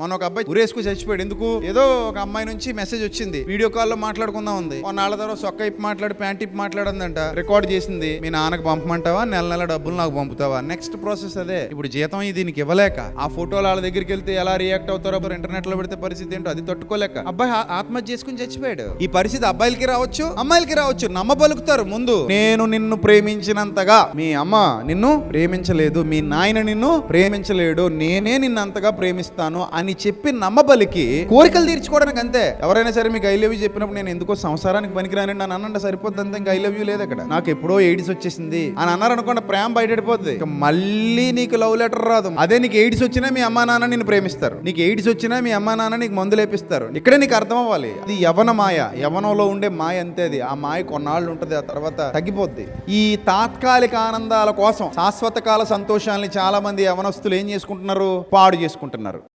మన ఒక అబ్బాయి ఉరేసుకు చచ్చిపోయాడు. ఎందుకు? ఏదో ఒక అమ్మాయి నుంచి మెసేజ్ వచ్చింది. వీడియో కాల్లో మాట్లాడుకుందాం ఉంది. నాళ్ళ తర్వాత సొక్క ఇప్పు మాట్లాడి ప్యాంట్ ఇప్పు మాట్లాడిందంట. రికార్డ్ చేసింది. మీ నాన్నకు పంపమంటావా? నెల నెల డబ్బులు నాకు పంపుతావా? నెక్స్ట్ ప్రాసెస్ అదే. ఇప్పుడు జీతం ఇది దీనికి ఇవ్వలేక ఆ ఫోటోలు వాళ్ళ దగ్గరికి వెళ్తే ఎలా రియాక్ట్ అవుతారో ఇంటర్నెట్లో పెడితే పరిస్థితి ఏంటో అది తట్టుకోలేక అబ్బాయి ఆత్మహత్య చేసుకుని చచ్చిపోయాడు. ఈ పరిస్థితి అబ్బాయిలకి రావచ్చు అమ్మాయిలకి రావచ్చు. నమ్మబలుకుతారు ముందు. నేను నిన్ను ప్రేమించినంతగా మీ అమ్మ నిన్ను ప్రేమించలేదు మీ నాయన నిన్ను ప్రేమించలేడు నేనే నిన్ను అంతగా ప్రేమిస్తాను అని చెప్పి నమ్మబలికి కోరికలు తీర్చుకోవడానికి అంతే ఎవరైనా సరే మీకు ఐ లవ్ యూ చెప్పినప్పుడు నేను ఎందుకో సంసారానికి పనికిరానండి అని అన్నంటే సరిపోద్ది అంతే ఇంకా ఐ లవ్ యూ లేదు అక్కడ. నాకు ఎప్పుడో ఎయిడ్స్ వచ్చేసింది అని అన్నారు అనుకోండి ప్రేమ బయటపడిపోద్ది. మళ్ళీ నీకు లవ్ లెటర్ రాదు. అదే నీకు ఎయిడ్స్ వచ్చినా మీ అమ్మా నాన్న నిన్ను ప్రేమిస్తారు. నీకు ఎయిడ్స్ వచ్చినా మీ అమ్మా నాన్న నీకు మందులు లేపిస్తారు. ఇక్కడే నీకు అర్థం అవ్వాలి అది యవన మాయ. యవనంలో ఉండే మాయ అంతే అది. ఆ మాయ కొన్నాళ్ళు ఉంటుంది ఆ తర్వాత తగ్గిపోద్ది. ఈ తాత్కాలిక ఆనందాల కోసం శాశ్వత కాల సంతోషాన్ని చాలా మంది యవనస్తులు ఏం చేసుకుంటున్నారు? పాడు చేసుకుంటున్నారు.